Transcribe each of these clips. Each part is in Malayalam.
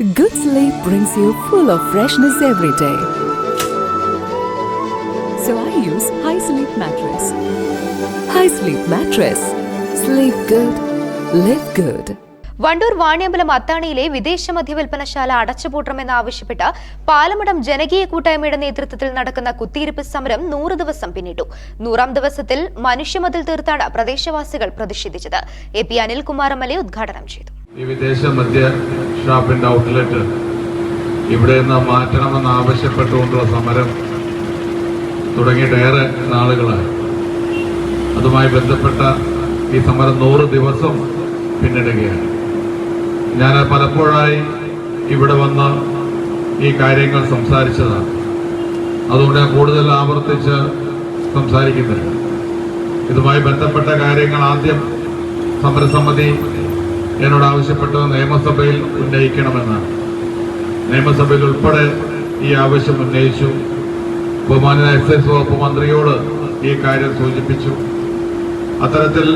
Good sleep brings you full of freshness every day. So I use High Sleep Mattress. High Sleep Mattress. Sleep good, live good. Wandoor Vaniyambalam അത്താണിയിലെ വിദേശ മദ്യവിൽപ്പനശാല അടച്ചുപൂട്ടണമെന്നാവശ്യപ്പെട്ട് പാലമടം ജനകീയ കൂട്ടായ്മയുടെ നേതൃത്വത്തിൽ നടക്കുന്ന കുത്തിയിരിപ്പ് സമരം നൂറ് ദിവസം പിന്നിട്ടു നൂറാം ദിവസത്തിൽ മനുഷ്യമതിൽ തീർത്താണ് പ്രദേശവാസികൾ പ്രതിഷേധിച്ചത് A P Anilkumar M L A ഉദ്ഘാടനം ചെയ്തു ഈ വിദേശ മദ്യ ഷാപ്പിന്റെ ഔട്ട്ലെറ്റ്. ഇവിടെ നിന്ന് മാറ്റണമെന്ന് ആവശ്യപ്പെട്ടുകൊണ്ടുള്ള സമരം തുടങ്ങിയിട്ടേറെ നാളുകളായി. അതുമായി ബന്ധപ്പെട്ട ഈ സമരം നൂറ് ദിവസം പിന്നിടുകയാണ്. ഞാൻ പലപ്പോഴായി ഇവിടെ വന്ന് ഈ കാര്യങ്ങൾ സംസാരിച്ചതാണ്. അതുകൊണ്ട് ഞാൻ കൂടുതൽ ആവർത്തിച്ച് സംസാരിക്കുന്നില്ല. ഇതുമായി ബന്ധപ്പെട്ട കാര്യങ്ങൾ ആദ്യം സമരസമിതി എന്നോട് ആവശ്യപ്പെട്ടത് നിയമസഭയിൽ ഉന്നയിക്കണമെന്നാണ് നിയമസഭയിൽ ഉൾപ്പെടെ ഈ ആവശ്യം ഉന്നയിച്ചു. ബഹുമാന എക്സൈസ് വകുപ്പ് മന്ത്രിയോട് ഈ കാര്യം സൂചിപ്പിച്ചു. അത്തരത്തിൽ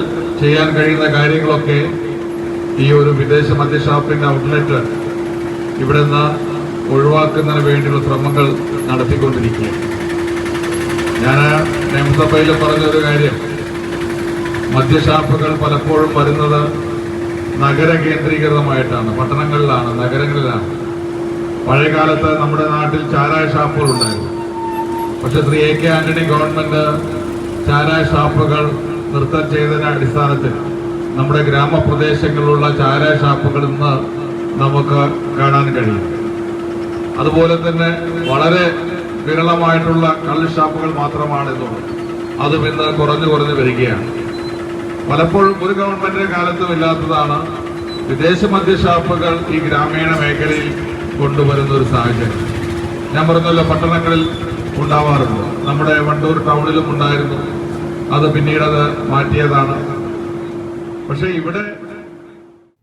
ചെയ്യാൻ കഴിയുന്ന കാര്യങ്ങളൊക്കെ ഈ ഒരു വിദേശ മദ്യഷാപ്പിന്റെ ഔട്ട്ലെറ്റ് ഇവിടെ നിന്ന് ഒഴിവാക്കുന്നതിന് വേണ്ടിയുള്ള ശ്രമങ്ങൾ നടത്തിക്കൊണ്ടിരിക്കുക ഞാൻ നിയമസഭയിൽ പറഞ്ഞൊരു കാര്യം. മദ്യഷാപ്പുകൾ പലപ്പോഴും വരുന്നത് നഗര കേന്ദ്രീകൃതമായിട്ടാണ് പട്ടണങ്ങളിലാണ് നഗരങ്ങളിലാണ്. പഴയകാലത്ത് നമ്മുടെ നാട്ടിൽ ചാരായ ഷാപ്പുകൾ ഉണ്ടായിരുന്നു. പക്ഷെ Shri A K Antony government ചാരായ ഷാപ്പുകൾ നൃത്തം ചെയ്തതിന്റെ അടിസ്ഥാനത്തിൽ നമ്മുടെ ഗ്രാമപ്രദേശങ്ങളിലുള്ള ചാരായ ഷാപ്പുകൾ ഇന്ന് നമുക്ക് കാണാൻ കഴിയും. അതുപോലെ തന്നെ വളരെ വിരളമായിട്ടുള്ള കള്ള് ഷാപ്പുകൾ മാത്രമാണ് ഇന്നുള്ളത് അതും ഇന്ന് കുറഞ്ഞു കുറഞ്ഞു വരികയാണ്. പലപ്പോഴും ഒരു ഗവൺമെന്റിന്റെ കാലത്തും ഇല്ലാത്തതാണ് വിദേശ മദ്യഷാപ്പുകൾ ഈ ഗ്രാമീണ മേഖലയിൽ കൊണ്ടുവരുന്ന ഒരു സാഹചര്യം. ഞാൻ പറഞ്ഞല്ലോ പട്ടണങ്ങളിൽ ഉണ്ടാവാറുണ്ട്. നമ്മുടെ വണ്ടൂർ ടൗണിലും ഉണ്ടായിരുന്നു. അത് പിന്നീട് അത് മാറ്റിയതാണ്. പക്ഷേ ഇവിടെ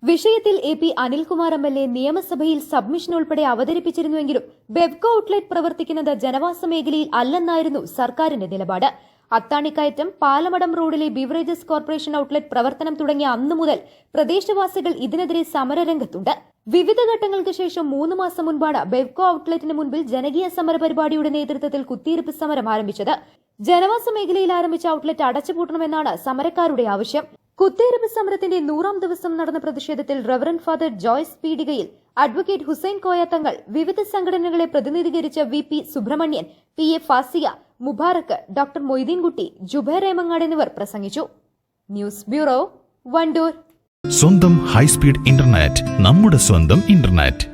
വിഷയത്തിൽ A P Anilkumar M L A നിയമസഭയിൽ സബ്മിഷൻ ഉൾപ്പെടെ അവതരിപ്പിച്ചിരുന്നുവെങ്കിലും ബെബ്കോ ഔട്ട്ലെറ്റ് പ്രവർത്തിക്കുന്നത് ജനവാസ മേഖലയിൽ അല്ലെന്നായിരുന്നു സർക്കാരിന്റെ നിലപാട്. അത്താണിക്കയറ്റം പാലമടം റോഡിലെ ബിവറേജസ് കോർപ്പറേഷൻ ഔട്ട്ലെറ്റ് പ്രവർത്തനം തുടങ്ങിയ അന്നു മുതൽ പ്രദേശവാസികൾ ഇതിനെതിരെ സമരരംഗത്തുണ്ട്. വിവിധ ഘട്ടങ്ങൾക്ക് ശേഷം മൂന്ന് മാസം മുൻപാണ് ബെവ്കോ ഔട്ട്ലെറ്റിന് മുൻപിൽ ജനകീയ സമര പരിപാടിയുടെ നേതൃത്വത്തിൽ കുത്തിയിരിപ്പ് സമരം ആരംഭിച്ചത്. ജനവാസ മേഖലയിൽ ആരംഭിച്ച ഔട്ട്ലെറ്റ് അടച്ചുപൂട്ടണമെന്നാണ് സമരക്കാരുടെ ആവശ്യം. കുത്തിയിരിപ്പ് സമരത്തിന്റെ നൂറാം ദിവസം നടന്ന പ്രതിഷേധത്തിൽ reverend father Joyce Peedikayil advocate Hussain Koya Thangal വിവിധ സംഘടനകളെ പ്രതിനിധീകരിച്ച V P Subramanian P A Fasia Mubarak doctor Moideenkutty Jubair Emangad എന്നിവർ പ്രസംഗിച്ചു. News bureau Wandoor. സ്വന്തം ഹൈസ്പീഡ് ഇന്റർനെറ്റ് നമ്മുടെ സ്വന്തം ഇന്റർനെറ്റ്.